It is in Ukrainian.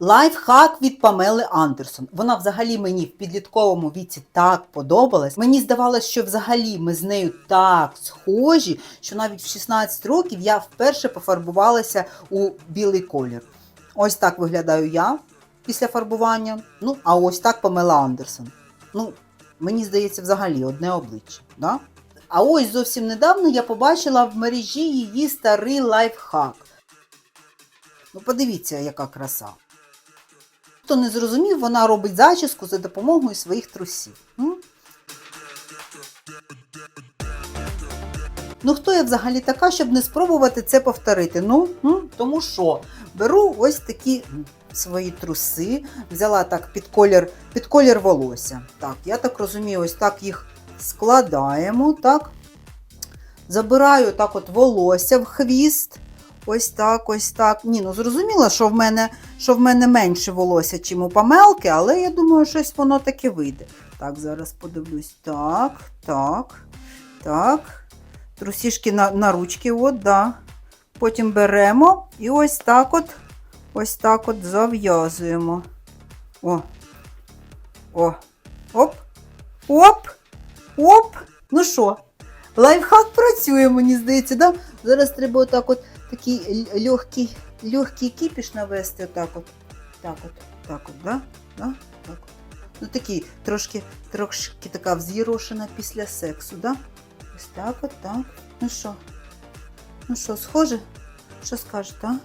Лайфхак від Памели Андерсон. Вона взагалі мені в підлітковому віці так подобалась. Мені здавалось, що взагалі ми з нею так схожі, що навіть в 16 років я вперше пофарбувалася у білий колір. Ось так виглядаю я після фарбування. Ну, а ось так Памела Андерсон. Ну, мені здається, взагалі одне обличчя. Да? А ось зовсім недавно я побачила в мережі її старий лайфхак. Ну, подивіться, яка краса. Хто не зрозумів, вона робить зачіску за допомогою своїх трусів. М? Ну, хто я взагалі така, щоб не спробувати це повторити? Ну, м? тому що беру ось такі свої труси, взяла так під колір, під колір волосся. Так, я так розумію, ось так їх складаємо, так. Забираю так от волосся в хвіст. Ось так, ось так. Ні, ну зрозуміло, що в мене, що в мене менше волосся, чим у памелки, але я думаю, щось воно таки вийде. Так, зараз подивлюсь. Так, так, так. Трусішки на, на ручки, от, да. Потім беремо і ось так от, ось так от зав'язуємо. О. О. Оп. Оп. Оп. Ну що? Лайфхак працює, мені здається, да? Зараз треба отак от такий легкий, легкий кіпіш навести, отак от. Так от, так от, да? Да? Так. Ну такий трошки, трошки така вз'єрошена після сексу, да? Ось так от, так. Ну що? Ну що, схоже? Що скажете, а?